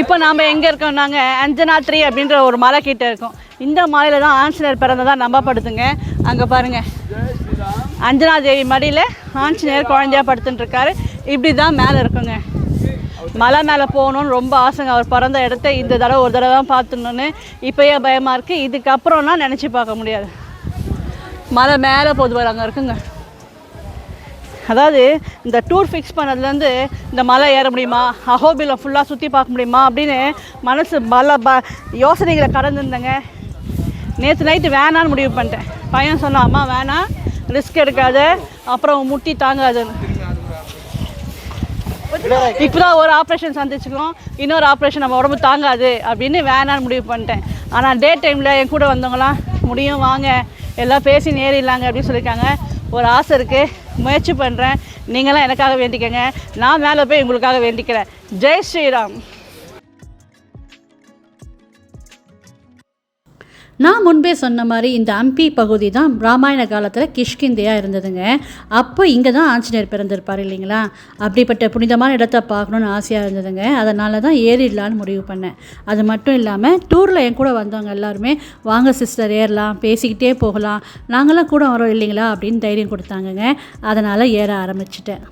இப்போ நாம் எங்கே இருக்கோம்? நாங்கள் அஞ்சனாத்ரி அப்படின்ற ஒரு மலை கிட்ட இருக்கோம். இந்த மலையில் தான் ஆஞ்சநேயர் பிறந்ததா நம்பப்படுத்துங்க அங்கே பாருங்கள் அஞ்சனா தேவி மடியில் ஆஞ்சநேயர் குழந்தையா படுத்துட்டுருக்காரு இப்படி தான் மேலே இருக்குங்க. மலை மேலே போகணுன்னு ரொம்ப ஆசைங்க. அவர் பிறந்த இடத்த இந்த தடவை ஒரு தடவை தான் பார்த்துணுன்னு இப்போயே பயமாக இருக்குது இதுக்கப்புறம்னா நினச்சி பார்க்க முடியாது. மலை மேலே பொதுவாக அங்கே இருக்குங்க. அதாவது இந்த டூர் ஃபிக்ஸ் பண்ணதுலேருந்து இந்த மலை ஏற முடியுமா? அஹோபிலம் ஃபுல்லாக சுற்றி பார்க்க முடியுமா? அப்படின்னு மனசு பல ப யோசனைகளை கடந்துருந்தேங்க. நேற்று நைட்டு வேணான்னு முடிவு பண்ணிட்டேன். பையன் சொன்னான் அம்மா வேணாம். ரிஸ்க் எடுக்காத. அப்புறம் முட்டி தாங்காதுன்னு. இப்போதான் ஒரு ஆப்ரேஷன் சந்திச்சுக்கோம் இன்னொரு ஆப்ரேஷன் நம்ம உடம்பு தாங்காது அப்படின்னு வேணான்னு முடிவு பண்ணிட்டேன். ஆனால் டே டைமில் என் கூட வந்தவங்களாம் முடியும் வாங்க. எல்லாம் பேசி நேரிடலாங்க அப்படின்னு சொல்லியிருக்காங்க. ஒரு ஆசை இருக்குது முயற்சி பண்ணுறேன் நீங்களாம் எனக்காக வேண்டிக்கங்க. நான் மேலே போய் உங்களுக்காக வேண்டிக்கிறேன். ஜெய் ஸ்ரீராம். நான் முன்பே சொன்ன மாதிரி இந்த அம்பி பகுதி தான் ராமாயண காலத்தில் கிஷ்கிந்தையாக இருந்ததுங்க. அப்போ இங்கே தான் ஆஞ்சநேயர் பிறந்திருப்பார் இல்லைங்களா? அப்படிப்பட்ட புனிதமான இடத்த பார்க்கணுன்னு ஆசையாக இருந்ததுங்க. அதனால தான் ஏறிடலான்னு முடிவு பண்ணேன். அது மட்டும் இல்லாமல் டூரில் என் கூட வந்தவங்க எல்லாருமே வாங்க சிஸ்டர் ஏறலாம் பேசிக்கிட்டே போகலாம். நாங்களாம் கூட வரோம் இல்லைங்களா? அப்படின்னு தைரியம் கொடுத்தாங்கங்க. அதனால் ஏற ஆரம்பிச்சிட்டேன்.